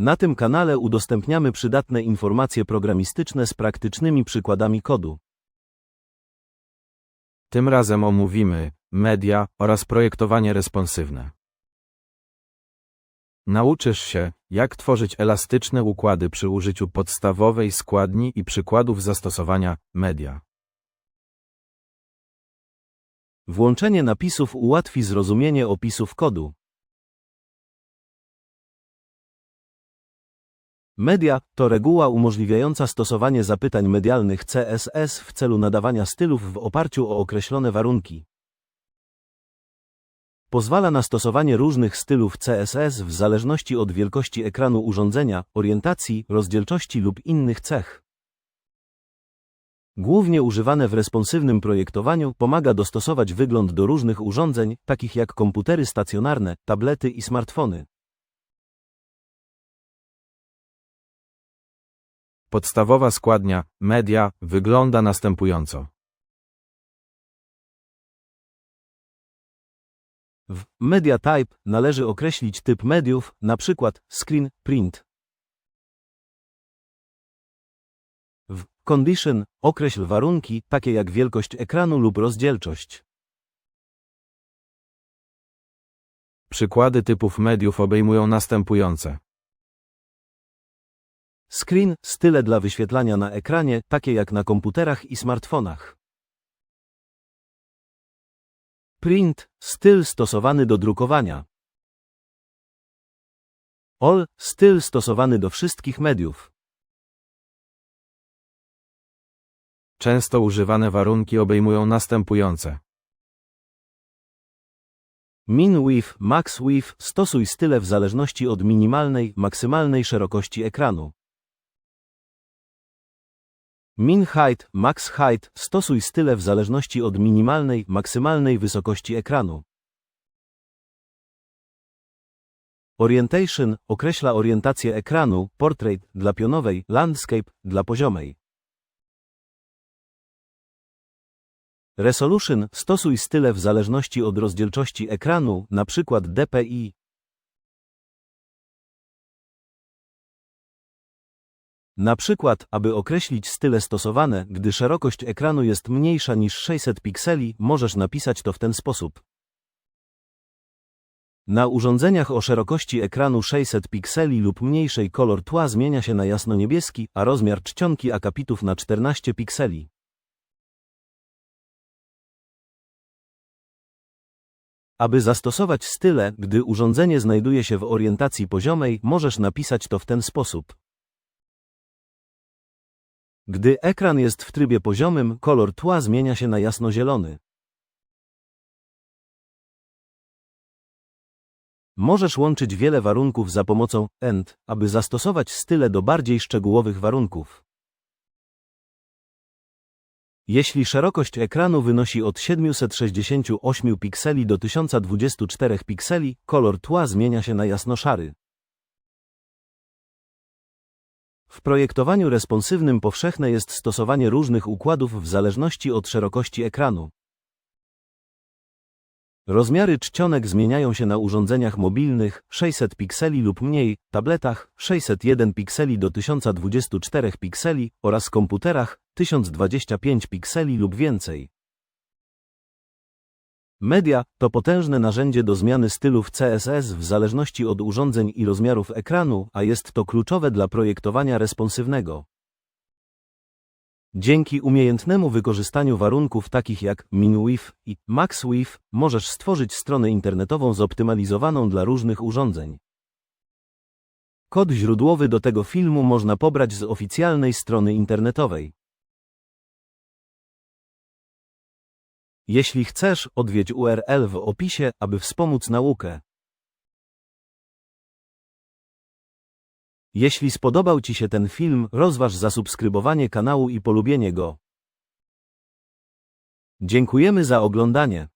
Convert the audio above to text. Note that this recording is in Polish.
Na tym kanale udostępniamy przydatne informacje programistyczne z praktycznymi przykładami kodu. Tym razem omówimy media oraz projektowanie responsywne. Nauczysz się, jak tworzyć elastyczne układy przy użyciu podstawowej składni i przykładów zastosowania media. Włączenie napisów ułatwi zrozumienie opisów kodu. Media to reguła umożliwiająca stosowanie zapytań medialnych CSS w celu nadawania stylów w oparciu o określone warunki. Pozwala na stosowanie różnych stylów CSS w zależności od wielkości ekranu urządzenia, orientacji, rozdzielczości lub innych cech. Głównie używane w responsywnym projektowaniu pomaga dostosować wygląd do różnych urządzeń, takich jak komputery stacjonarne, tablety i smartfony. Podstawowa składnia media wygląda następująco. W Media Type należy określić typ mediów, np. screen, print. W Condition określ warunki, takie jak wielkość ekranu lub rozdzielczość. Przykłady typów mediów obejmują następujące. Screen style dla wyświetlania na ekranie, takie jak na komputerach i smartfonach. Print styl stosowany do drukowania. All styl stosowany do wszystkich mediów. Często używane warunki obejmują następujące. Min width, max width stosuj style w zależności od minimalnej, maksymalnej szerokości ekranu. Min height, max height stosuj style w zależności od minimalnej, maksymalnej wysokości ekranu. Orientation określa orientację ekranu, portrait dla pionowej, landscape dla poziomej. Resolution stosuj style w zależności od rozdzielczości ekranu, np. DPI. Na przykład, aby określić style stosowane, gdy szerokość ekranu jest mniejsza niż 600 pikseli, możesz napisać to w ten sposób. Na urządzeniach o szerokości ekranu 600 pikseli lub mniejszej kolor tła zmienia się na jasno-niebieski, a rozmiar czcionki akapitów na 14 pikseli. Aby zastosować style, gdy urządzenie znajduje się w orientacji poziomej, możesz napisać to w ten sposób. Gdy ekran jest w trybie poziomym, kolor tła zmienia się na jasnozielony. Możesz łączyć wiele warunków za pomocą AND, aby zastosować style do bardziej szczegółowych warunków. Jeśli szerokość ekranu wynosi od 768 pikseli do 1024 pikseli, kolor tła zmienia się na jasnoszary. W projektowaniu responsywnym powszechne jest stosowanie różnych układów w zależności od szerokości ekranu. Rozmiary czcionek zmieniają się na urządzeniach mobilnych 600 pikseli lub mniej, tabletach 601 pikseli do 1024 pikseli oraz komputerach 1025 pikseli lub więcej. Media to potężne narzędzie do zmiany stylów CSS w zależności od urządzeń i rozmiarów ekranu, a jest to kluczowe dla projektowania responsywnego. Dzięki umiejętnemu wykorzystaniu warunków takich jak min-width i max-width możesz stworzyć stronę internetową zoptymalizowaną dla różnych urządzeń. Kod źródłowy do tego filmu można pobrać z oficjalnej strony internetowej. Jeśli chcesz, odwiedź URL w opisie, aby wspomóc naukę. Jeśli spodobał Ci się ten film, rozważ zasubskrybowanie kanału i polubienie go. Dziękujemy za oglądanie.